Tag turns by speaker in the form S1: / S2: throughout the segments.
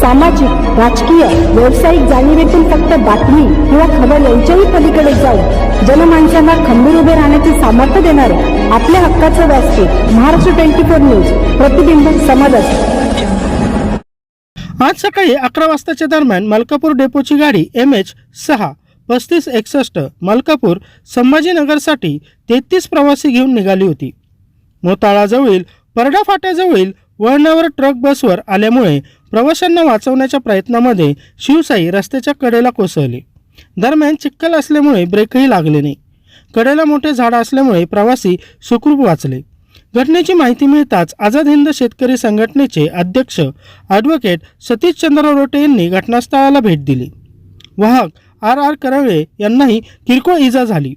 S1: सामाजिक राजकीय व्यावसायिक जाणीवेतून फक्त बातमी किंवा खबर यांच्याही पलीकडे जाऊन जनमानसांना खंबीर उभे राहण्याचे सामर्थ्य देणारे आपल्या हक्काचं व्यासपीठ महाराष्ट्र ट्वेंटी फोर न्यूज प्रतिबिंब समाजात
S2: आज सकाळी अकरा वाजताच्या दरम्यान मलकापूर डेपोची गाडी एम एच सहा पस्तीस एकसष्ट मलकापूर संभाजीनगरसाठी तेहतीस प्रवासी घेऊन निघाली होती. मोताळाजवळील परडा फाट्याजवळील वळणावर ट्रक बसवर आल्यामुळे प्रवाशांना वाचवण्याच्या प्रयत्नामध्ये शिवसाई रस्त्याच्या कडेला कोसळली. दरम्यान चिक्कल असल्यामुळे ब्रेकही लागले नाही. कडेला मोठे झाड असल्यामुळे प्रवासी सुखरूप वाचले. घटनेची माहिती मिळताच आझाद हिंद शेतकरी संघटनेचे अध्यक्ष ॲडव्होकेट सतीशचंद्र रोटे यांनी घटनास्थळाला भेट दिली. वाहक आर आर करळे यांनाही किरकोळ इजा झाली.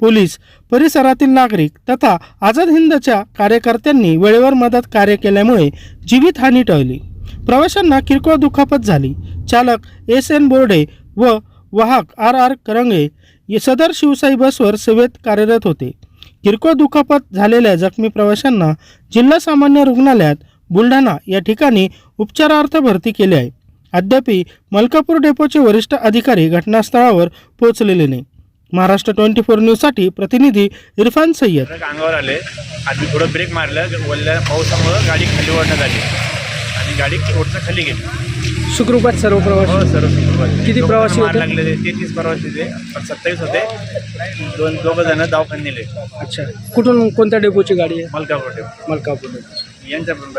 S2: पोलीस परिसरातील नागरिक तथा आझाद हिंदच्या कार्यकर्त्यांनी वेळेवर मदत कार्य केल्यामुळे जीवितहानी टळली. प्रवाशांना किरकोळ दुखापत झाली. चालक एस एन बोर्डे व वाहक आर आर करंगे सदर शिवसाई बसवर सेवेत कार्यरत होते. किरकोळ दुखापत झालेल्या जखमी प्रवाशांना जिल्हा सामान्य रुग्णालयात बुलढाणा या ठिकाणी उपचारार्थ भरती केले आहे. अद्यापी मलकापूर डेपोचे वरिष्ठ अधिकारी घटनास्थळावर पोहोचलेले नाही. महाराष्ट्र ट्वेंटी फोर न्यूजसाठी प्रतिनिधी इरफान सय्यद.
S3: अंगावर आले. आधी थोडं ब्रेक मारलं. वल्ल्या पावसामुळं गाडी खाली ओढण्यात आली. आणि गाडी रोडच्या खाली गेली.
S4: सुखरूपात सर्व
S3: हो
S4: प्रवासी
S3: सर्व सुखरूप.
S4: किती प्रवासी
S3: मार
S4: होते?
S3: लागले ते तेहतीस प्रवासी होते पण सत्तावीस होते. दोन दोघं जण दवाखान्यात नेले.
S4: अच्छा. कुठून कोणत्या डेपोची गाडी आहे?
S3: मलकापूर
S4: मलकापूर
S3: यांच्या पण